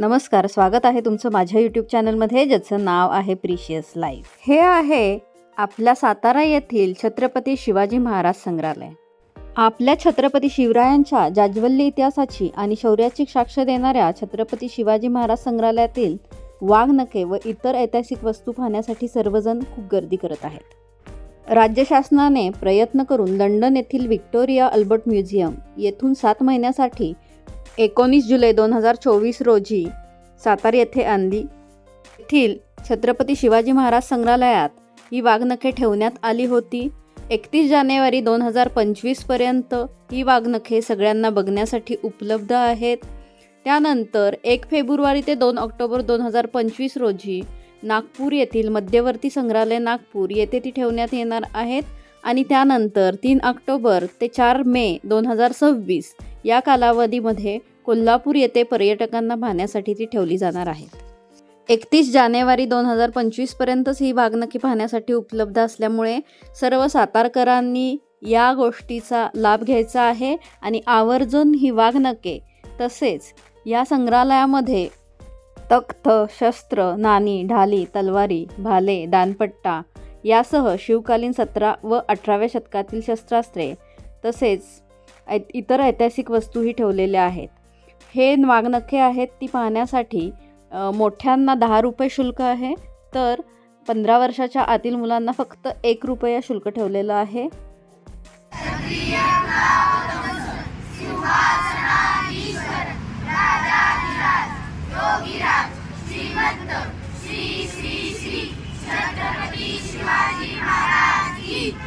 नमस्कार स्वागत आहे तुमचं माझ्या यूट्यूब चॅनलमध्ये ज्याचं नाव आहे प्रिशियस लाईफ हे आहे आपल्या सातारा येथील छत्रपती शिवाजी महाराज संग्रहालय. आपल्या छत्रपती शिवरायांच्या जाज्वल्य इतिहासाची आणि शौर्याची साक्ष देणाऱ्या छत्रपती शिवाजी महाराज संग्रहालयातील वाघनखे व इतर ऐतिहासिक वस्तू पाहण्यासाठी सर्वजण खूप गर्दी करत आहेत. राज्य शासनाने प्रयत्न करून लंडन येथील व्हिक्टोरिया अल्बर्ट म्युझियम येथून सात महिन्यासाठी एकोणीस जुलै दोन हजार चोवीस रोजी सातारा येथे आणली. येथील छत्रपती शिवाजी महाराज संग्रहालयात ही वाघनखे ठेवण्यात आली होती. एकतीस जानेवारी दोन हजार पंचवीसपर्यंत ही वाघनखे सगळ्यांना बघण्यासाठी उपलब्ध आहेत. त्यानंतर एक फेब्रुवारी ते दोन ऑक्टोबर दोन हजार पंचवीस रोजी नागपूर येथील मध्यवर्ती संग्रहालय नागपूर येथे ती ठेवण्यात येणार आहेत आणि त्यानंतर तीन ऑक्टोबर ते चार मे दोन हजार सव्वीस या कालावधीमध्ये कोल्हापूर येथे पर्यटकांना पाहण्यासाठी ती ठेवली जाणार आहे. एकतीस जानेवारी दोन हजार पंचवीसपर्यंतच ही वाघनखी पाहण्यासाठी उपलब्ध असल्यामुळे सर्व सातारकरांनी या गोष्टीचा लाभ घ्यायचा आहे आणि आवर्जून ही वाघनके तसेच या संग्रहालयामध्ये तख्त शस्त्र नाणी ढाली तलवारी भाले दानपट्टा यासह शिवकालीन सतरा व अठराव्या शतकातील शस्त्रास्त्रे तसेच इतर ऐतिहासिक वस्तूही ठेवलेल्या आहेत. हे वाघनखे आहेत ती पाहण्यासाठी मोठ्यांना दहा रुपये शुल्क आहे तर पंधरा वर्षाच्या आतील मुलांना फक्त एक रुपया शुल्क ठेवलेलं आहे.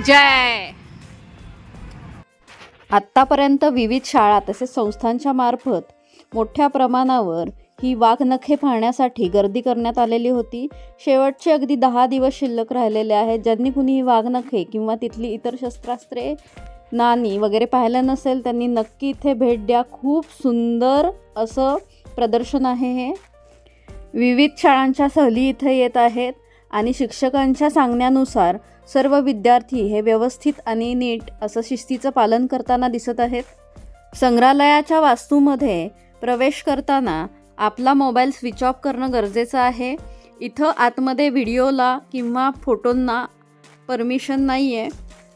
जय! आत्तापर्यंत विविध शाळा तसेच संस्थांच्या मार्फत मोठ्या प्रमाणावर ही वाघनखे पाहण्यासाठी गर्दी करण्यात आलेली होती. शेवटचे अगदी दहा दिवस शिल्लक राहिलेले आहेत. ज्यांनी कुणी ही वाघनखे किंवा तिथली इतर शस्त्रास्त्रे नाणी वगैरे पाहिलं नसेल त्यांनी नक्की इथे भेट द्या. खूप सुंदर असं प्रदर्शन आहे हे. विविध शाळांच्या सहली इथे येत आहेत. आणि शिक्षकांच्या सांगण्यानुसार सर्व विद्यार्थी हे व्यवस्थित आणि नीट असं शिस्तीचं पालन करताना दिसत आहेत. संग्रहालयाच्या वास्तूमध्ये प्रवेश करताना आपला मोबाईल स्विच ऑफ करणं गरजेचं आहे. इथं आतमध्ये व्हिडिओला किंवा फोटोंना परमिशन नाही आहे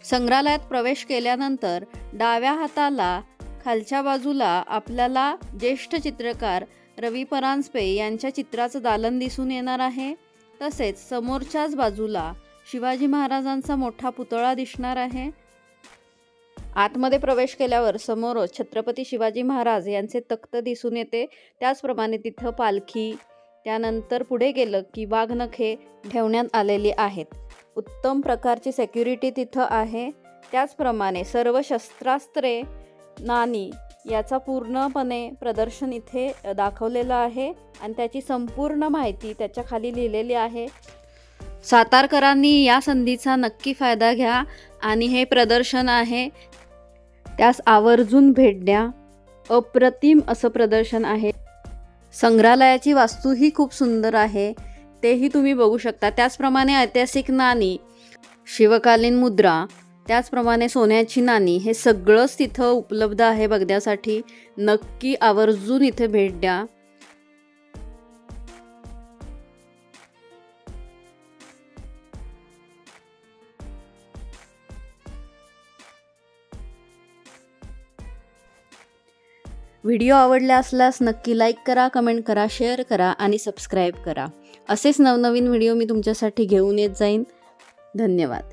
संग्रहालयात प्रवेश केल्यानंतर डाव्या हाताला खालच्या बाजूला आपल्याला ज्येष्ठ चित्रकार रवी परांजपे यांच्या चित्राचं दालन दिसून येणार आहे. तसेच समोरच्याच बाजूला शिवाजी महाराजांचा मोठा पुतळा दिसणार आहे. आतमध्ये प्रवेश केल्यावर समोरच छत्रपती शिवाजी महाराज यांचे तख्त दिसून येते. त्याचप्रमाणे तिथं पालखी त्यानंतर पुढे गेलं की वाघनखे ठेवण्यात आलेली आहेत. उत्तम प्रकारची सेक्युरिटी तिथं आहे. त्याचप्रमाणे सर्व शस्त्रास्त्रे नाणी याचा पूर्णपणे प्रदर्शन इथे दाखवलेलं आहे आणि त्याची संपूर्ण माहिती त्याच्याखाली लिहिलेली आहे. सातारकरांनी या संधीचा नक्की फायदा घ्या आणि हे प्रदर्शन आहे. त्यास आवर्जून भेट द्या. अप्रतिम असं प्रदर्शन आहे. संग्रहालयाची वास्तूही खूप सुंदर आहे. तेही तुम्ही बघू शकता. त्याचप्रमाणे ऐतिहासिक नाणी शिवकालीन मुद्रा त्याचप्रमाणे सोन्याची नाणी हे सगळंच तिथं उपलब्ध आहे बघण्यासाठी. नक्की आवर्जून इथे भेट द्या. व्हिडिओ आवडला असल्यास नक्की लाईक करा कमेंट करा शेअर करा आणि सबस्क्राईब करा. असेच नवनवीन व्हिडिओ मी तुमच्यासाठी घेऊन येत जाईन. धन्यवाद.